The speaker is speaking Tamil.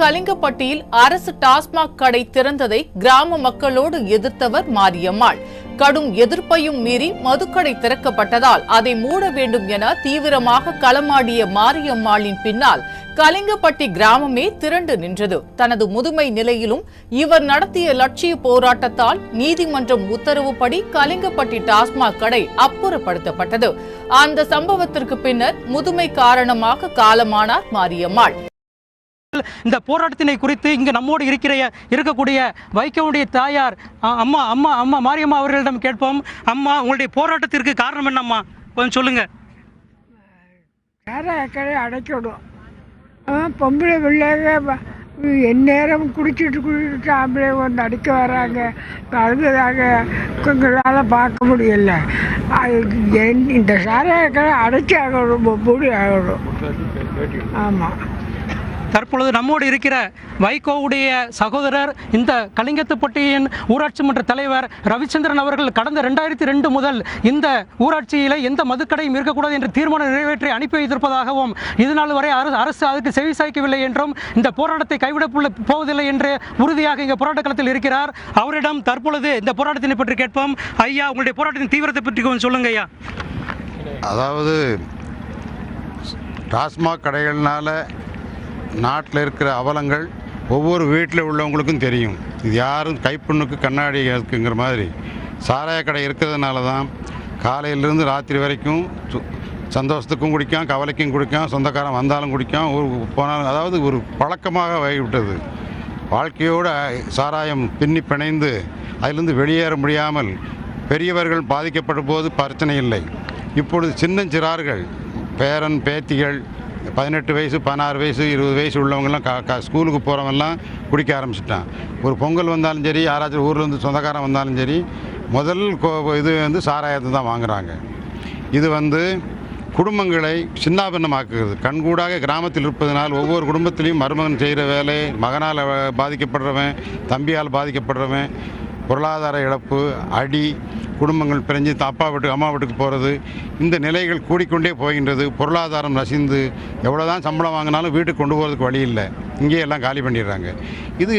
கலிங்கப்பட்டியில் அரசு டாஸ்மாக் கடை திறந்ததை கிராம மக்களோடு எதிர்த்தவர் மாரியம்மாள். கடும் எதிர்ப்பையும் மீறி மதுக்கடை திறக்கப்பட்டதால் அதை மூட வேண்டும் என தீவிரமாக களமாடிய மாரியம்மாளின் பின்னால் கலிங்கப்பட்டி கிராமமே திரண்டு நின்றது. தனது முதுமை நிலையிலும் இவர் நடத்திய லட்சிய போராட்டத்தால் நீதிமன்றம் உத்தரவுப்படி கலிங்கப்பட்டி டாஸ்மாக் கடை அப்புறப்படுத்தப்பட்டது. அந்த சம்பவத்திற்கு பின்னர் முதுமை காரணமாக காலமானார் மாரியம்மாள். இந்த போராட்டத்தினை குறித்து இங்கு நம்மோடு இருக்கிற இருக்கக்கூடிய வைக்கவுடைய தாயார் அம்மா அம்மா அம்மா மாரியம்மா அவர்களிடம் கேட்போம். அம்மா உங்களுடைய போராட்டத்திற்கு காரணம் என்னம்மா கொஞ்சம் சொல்லுங்க. வேற கடை அடைக்கணும். ஆ, பொம்பளை பிள்ளைங்க எந்நேரம் குடிச்சிட்டு குடிச்சிட்டு ஆம்பளை வந்து அடிக்க வராங்க. அழுதுதாக எங்களால் பார்க்க முடியல. அது என்- இந்த சாராய கடை அடைச்சி ஆகணும் மூடி ஆகணும் ஆமாம் தற்பொழுது நம்மோடு இருக்கிற வைகோவுடைய சகோதரர் இந்த கலிங்கத்துப்பட்டியின் ஊராட்சி மன்ற தலைவர் ரவிச்சந்திரன் அவர்கள் கடந்த ரெண்டாயிரத்தி ரெண்டு முதல் இந்த ஊராட்சியில் எந்த மதுக்கடையும் இருக்கக்கூடாது என்று தீர்மானம் நிறைவேற்றி அனுப்பி வைத்திருப்பதாகவும் இதுநாள் வரை அரசு அரசு அதுக்கு செவி சாய்க்கவில்லை என்றும் இந்த போராட்டத்தை கைவிடப்புள்ள போவதில்லை என்று உறுதியாக இங்கே போராட்ட களத்தில் இருக்கிறார். அவரிடம் தற்பொழுது இந்த போராட்டத்தினை பற்றி கேட்போம். ஐயா உங்களுடைய போராட்டத்தின் தீவிரத்தை பற்றி கொஞ்சம் சொல்லுங்க ஐயா. அதாவது டாஸ்மாக் கடைகள்னால நாட்டில் இருக்கிற அவலங்கள் ஒவ்வொரு வீட்டில் உள்ளவங்களுக்கும் தெரியும். இது யாரும் கைப்புண்ணுக்கு கண்ணாடி இருக்குங்கிற மாதிரி. சாராய கடை இருக்கிறதுனால தான் காலையிலேருந்து ராத்திரி வரைக்கும் சு- சந்தோஷத்துக்கும் குடிக்கான் கவலைக்கும் குடிக்கான் சொந்தக்காரன் வந்தாலும் குடிக்கும் ஊருக்கு போனாலும் அதாவது ஒரு பழக்கமாக ஆகிவிட்டது. வாழ்க்கையோடு சாராயம் பின்னி பிணைந்து அதிலிருந்து வெளியேற முடியாமல் பெரியவர்கள் பாதிக்கப்படும் போது பிரச்சனை இல்லை. இப்பொழுது சின்னஞ்சிறார்கள் பேரன் பேத்திகள் பதினெட்டு வயசு பதினாறு வயசு இருபது வயசு உள்ளவங்கெல்லாம் கா ஸ்கூலுக்கு போகிறவங்கெல்லாம் குடிக்க ஆரம்பிச்சிட்டான். ஒரு பொங்கல் வந்தாலும் சரி யாராச்சும் ஊரில் இருந்து சொந்தக்காரன் வந்தாலும் சரி முதல் கோ- இது வந்து சாராயத்தை தான் வாங்குகிறாங்க இது வந்து குடும்பங்களை சின்னாபின்னமாக்குகிறது. கண்கூடாக கிராமத்தில் இருப்பதனால் ஒவ்வொரு குடும்பத்திலையும் மருமகன் செய்கிற வேலை மகனால் பாதிக்கப்படுறவன் தம்பியால் பாதிக்கப்படுறவன் பொருளாதார இழப்பு அடி குடும்பங்கள் பிரிஞ்சு தாப்பா அப்பா வீட்டுக்கு அம்மா வீட்டுக்கு போகிறது இந்த நிலைகள் கூடிக்கொண்டே போகின்றது பொருளாதாரம் நசிந்து எவ்வளோ தான் சம்பளம் வாங்கினாலும் வீட்டுக்கு கொண்டு போகிறதுக்கு வழி இல்லை. இங்கேயே எல்லாம் காலி பண்ணிடுறாங்க. இது